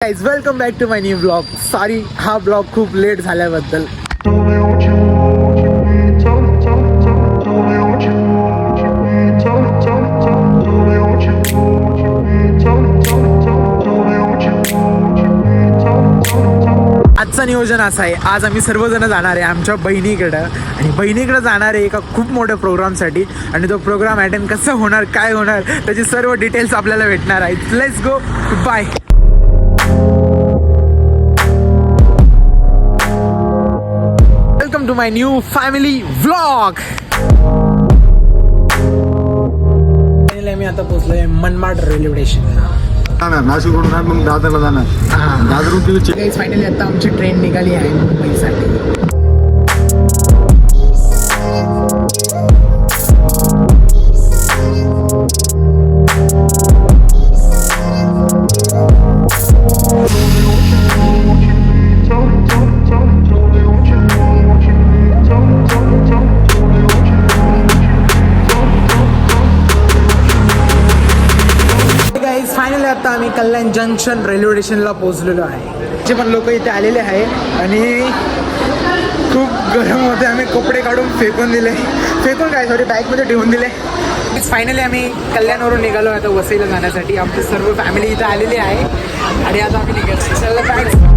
Guys welcome back to my new blog sorry हा blog खूप late झाल्याबद्दल. आजचं नियोजन असं आहे. आज आम्ही सर्वजण जाणार आहे आमच्या बहिणीकडं. आणि बहिणीकडं जाणार आहे एका खूप मोठ्या प्रोग्रामसाठी. आणि तो प्रोग्राम अटेंड कसं होणार काय होणार त्याचे सर्व डिटेल्स आपल्याला भेटणार आहे let's go bye my new family vlog मी आता पोहोचलोय मनमाड रेल्वे स्टेशनला जाणार नाशिकवरून मग दादरला जाणार. दादरून तिथे फायनली आता आमची ट्रेन निघाली आहे मुंबईसाठी. आता आम्ही कल्याण जंक्शन रेल्वे स्टेशनला पोहोचलेलो आहे. जे पण लोक इथे आलेले आहे आणि खूप गरम होते आम्ही कपडे काढून फेकून दिले. फेकून काय? सॉरी बॅगमध्ये ठेवून दिले. फायनली आम्ही कल्याणवरून निघालो आता वसईला जाण्यासाठी. आमची सर्व फॅमिली इथे आलेली आहे. आणि आता आम्ही निघालो.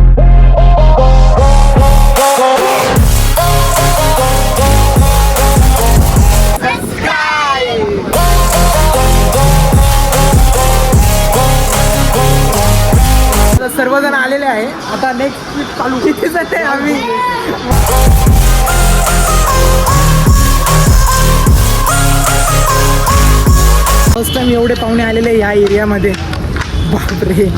आता नेक्स्ट ट्रिप चालू किती जाते आम्ही. फर्स्ट टाइम एवढे पाहुणे आलेले या एरियामध्ये बापरे.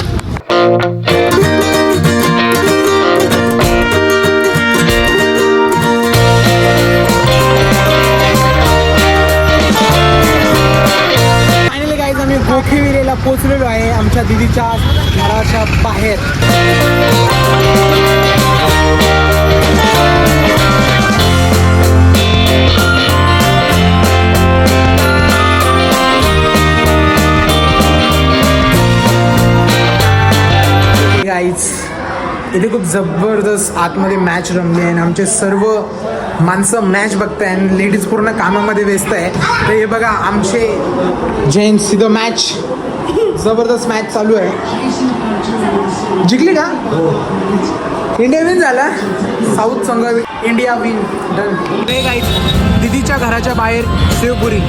फायनली पोचलेलो आहे आमच्या दिदीच्या घराच्या बाहेर. इथे खूप जबरदस्त आतमध्ये मॅच रमली आहे आणि आमचे सर्व माणसं मॅच बघताय आणि लेडीज पूर्ण कामामध्ये व्यस्त आहे. तर हे बघा आमचे जेंट्स इथं मॅच जबरदस्त मॅच चालू आहे. जिंकली का? इंडिया विन झाला. साऊथ संघ इंडिया विन डन दिदीच्या घराच्या बाहेर शिवपुरी.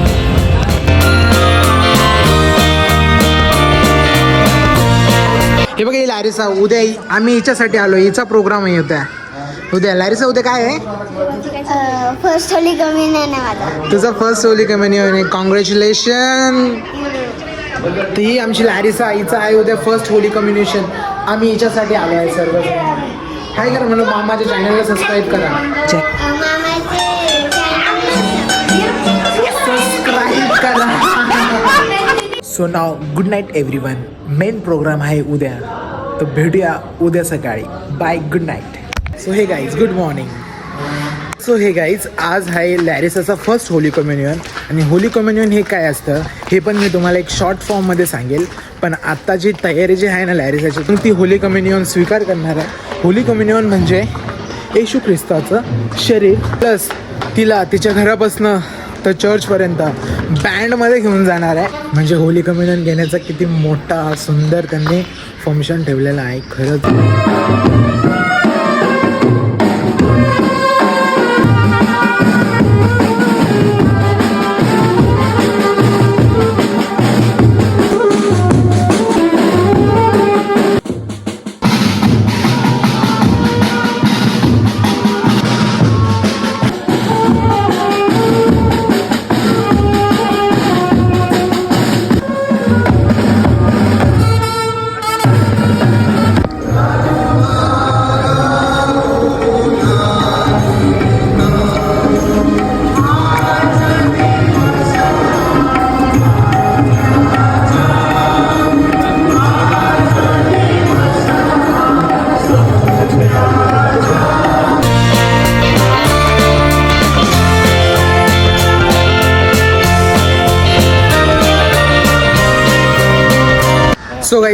हे बघा ही लॅरिसा उद्या आम्ही हिच्यासाठी आलो हिचा प्रोग्राम आहे उद्या लॅरिसा उद्या काय आहे? फर्स्ट होली कमी नाही ना माझा. तुझा फर्स्ट होली कम्युनियन कॉंग्रॅच्युलेशन ही आमची लॅरिसा हिचा आहे उद्या फर्स्ट होली कम्युनिकेशन आम्ही हिच्यासाठी आलो आहे सर्व काय करा म्हणून मामाच्या चॅनलला सबस्क्राईब करा. सबस्क्राईब करा. So now good night everyone main programme आहे उद्या. तर भेटूया उद्या सकाळी. Bye good night so hey guys good morning so hey guys आज आहे लॅरिसाचा फर्स्ट होली कम्युनियन आणि होली कम्युनियन हे काय असतं हे पण मी तुम्हाला एक शॉर्ट फॉर्ममध्ये सांगेल. पण आत्ता जी तयारी जी आहे ना लॅरिसाची ती होली कम्युनियन स्वीकार करणार आहे. होली कम्युनियन म्हणजे येशू ख्रिस्ताचं शरीर प्लस तिला तिच्या घरापासनं तर चर्चपर्यंत बँडमध्ये घेऊन जाणार आहे. म्हणजे होली कम्युनियन घेण्याचा किती मोठा सुंदर त्यांनी फंक्शन ठेवलेला आहे. खरंच.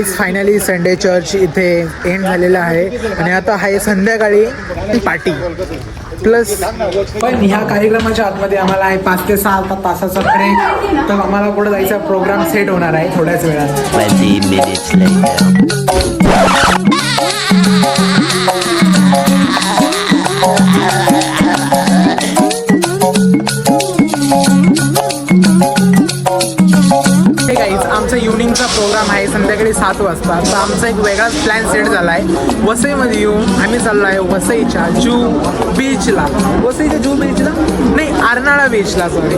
गाईज फायनली संडे चर्च इथे एंड झालेला आहे. आणि आता आहे संध्याकाळी पार्टी प्लस पण ह्या कार्यक्रमाच्या आतमध्ये आम्हाला आहे पाच ते सहा ता- तासाचा ब्रेक तर आम्हाला पुढे जायचा प्रोग्राम सेट होणार आहे थोड्याच वेळात सकाळी सात वाजता. तर आमचा एक वेगळाच प्लॅन सेट झाला आहे वसईमध्ये येऊन आम्ही चाललो आहे वसईच्या जू बीचला वसईच्या जू बीचला नाही अर्नाळा बीचला सॉरी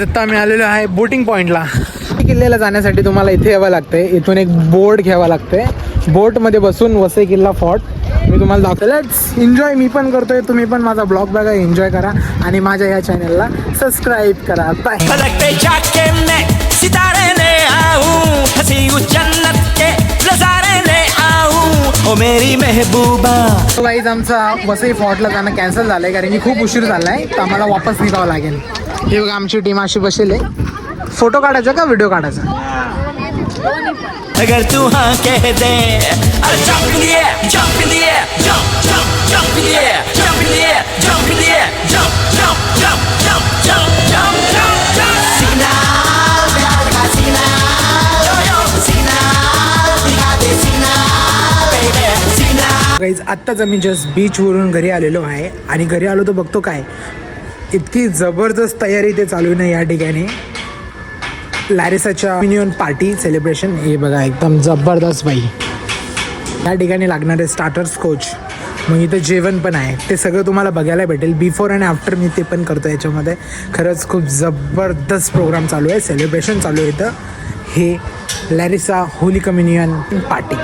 आता आम्ही आलेलो आहे बोटिंग पॉईंटला किल्ल्याला जाण्यासाठी तुम्हाला इथे यावं लागतंय. इथून एक बोट घ्यावा लागतंय. बोटमध्ये बसून वसई किल्ला फॉर्ट मी तुम्हाला दाखवतो. लेट्स एन्जॉय मी पण करतोय. तुम्ही पण माझा ब्लॉग बघा एन्जॉय करा. आणि माझ्या या चॅनलला सबस्क्राईब करा. बाय ओ मेरी महबूबा। तो गाईज आमचा वसई फॉर्टला जाणं कॅन्सल झालंय कारण की खूप उशीर झालाय तर आम्हाला वापस निघावं लागेल. हे बघा आमची टीम अशी बसेल आहे. फोटो काढायचा का व्हिडिओ काढायचा? अगर तू हाँ कह दे अरे jump in the air, jump in the air, jump, jump, jump in the air, आत्ताच आम्ही जस्ट बीचवरून घरी आलेलो आहे आणि घरी आलो तर बघतो काय? इतकी जबरदस्त तयारी ते चालू आहे ना या ठिकाणी. लॅरिसाच्या युनियन पार्टी सेलिब्रेशन हे बघा एकदम जबरदस्त बाई. या ठिकाणी लागणारे स्टार्टर्स कोच मग इथं जेवण पण आहे. ते सगळं तुम्हाला बघायला भेटेल. बिफोर आणि आफ्टर मी ते पण करतो याच्यामध्ये. खरंच खूप जबरदस्त प्रोग्राम चालू आहे. सेलिब्रेशन चालू आहे इथं. हे Larissa holy communion party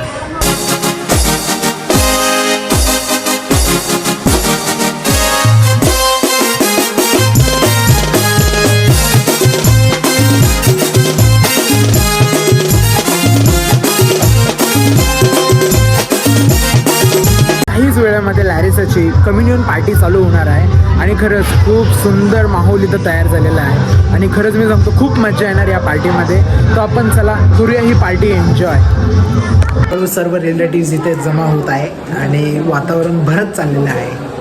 communion party चालू होणार आहे. आणि खरंच खूप सुंदर माहोल इथं तयार झालेला आहे. आणि खरंच मी सांगतो खूप मजा येणार या पार्टीमध्ये. तर आपण चला करूया ही पार्टी एन्जॉय सर्व रिलेटिव्ह इथे जमा होत आहे आणि वातावरण भरत चाललेलं आहे.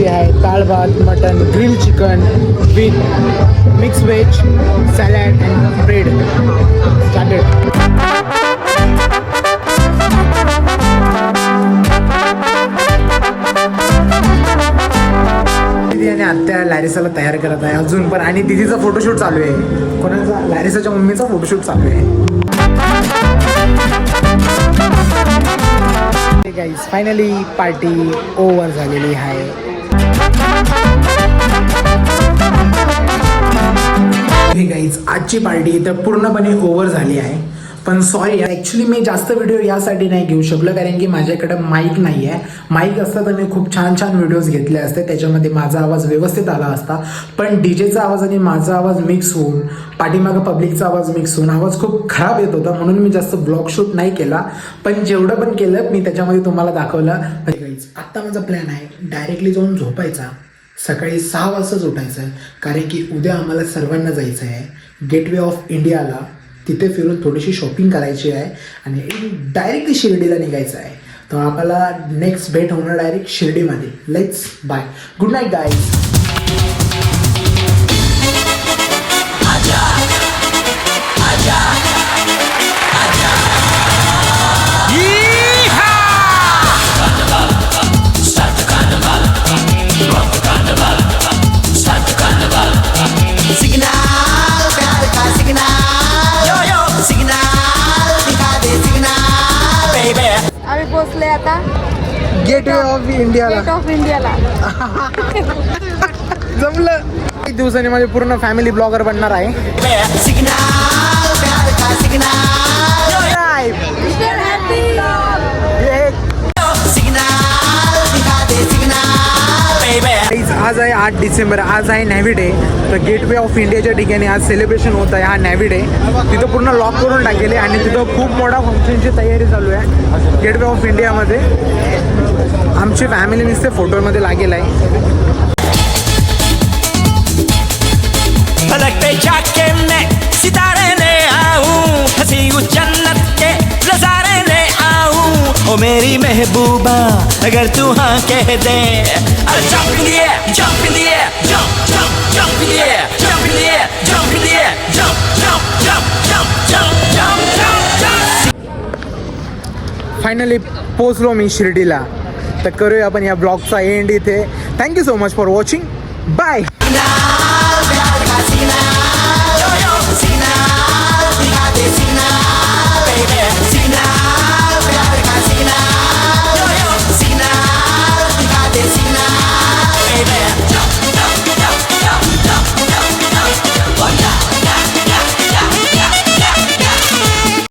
जेवणामध्ये आहे डाळ भात mutton grill chicken with mix veg salad and bread started आणि आत्या लॅरिसाला तयार करत आहे अजून पण आणि दिदीचा फोटोशूट चालू आहे. कोणाचा? लॅरिसाच्या मम्मीचा फोटोशूट चालू आहे. फायनली पार्टी ओव्हर झालेली आहे. गाईज आजची पार्टी तर पूर्णपणे ओव्हर झाली आहे. पण सॉरी ॲक्च्युली मी जास्त व्हिडिओ यासाठी नाही घेऊ शकलो कारण की माझ्याकडे माईक नाही आहे. माईक असता तर मी खूप छान छान व्हिडिओज घेतले असते. त्याच्यामध्ये माझा आवाज व्यवस्थित आला असता. पण डीजेचा आवाज आणि माझा आवाज मिक्स होऊन पाठीमागं पब्लिकचा आवाज मिक्स होऊन आवाज खूप खराब येत होता. म्हणून मी जास्त ब्लॉग शूट नाही केला. पण जेवढं पण केलं मी त्याच्यामध्ये तुम्हाला दाखवलं. आत्ता माझा प्लॅन आहे. डायरेक्टली जाऊन झोपायचा. सकाळी सहा वाजताच उठायचं. कारण की उद्या आम्हाला सर्वांना जायचं आहे. गेटवे ऑफ इंडियाला तिथे फिरून थोडीशी शॉपिंग करायची आहे. आणि डायरेक्टली शिर्डीला निघायचं आहे. तर आपल्याला नेक्स्ट भेट होणार direct शिर्डीमध्ये. Let's bye good night guys gateway of इंडियाला ऑफ इंडियाला जमलं. एक दिवसाने माझे पूर्ण फॅमिली ब्लॉगर बनणार आहे. आज आहे आठ डिसेंबर आज आहे नॅव्ही डे तर गेटवे ऑफ इंडियाच्या ठिकाणी आज सेलिब्रेशन होत आहे हा नॅव्ही डे तिथं पूर्ण लॉक करून टाकेले आणि तिथं खूप मोठा फंक्शनची तयारी चालू आहे गेटवे ऑफ इंडियामध्ये आमची फॅमिली नुसते फोटोमध्ये लागेल आहे. ओ मेरी महबूबा अगर तू हाँ कह दे अरे jump in the air jump in the air jump jump jump in the air jump in the air jump in the air jump jump jump jump jump jump jump jump finally पोचलो मी शिर्डीला तर करूया आपण या ब्लॉगचा end इथे thank you so much for watching bye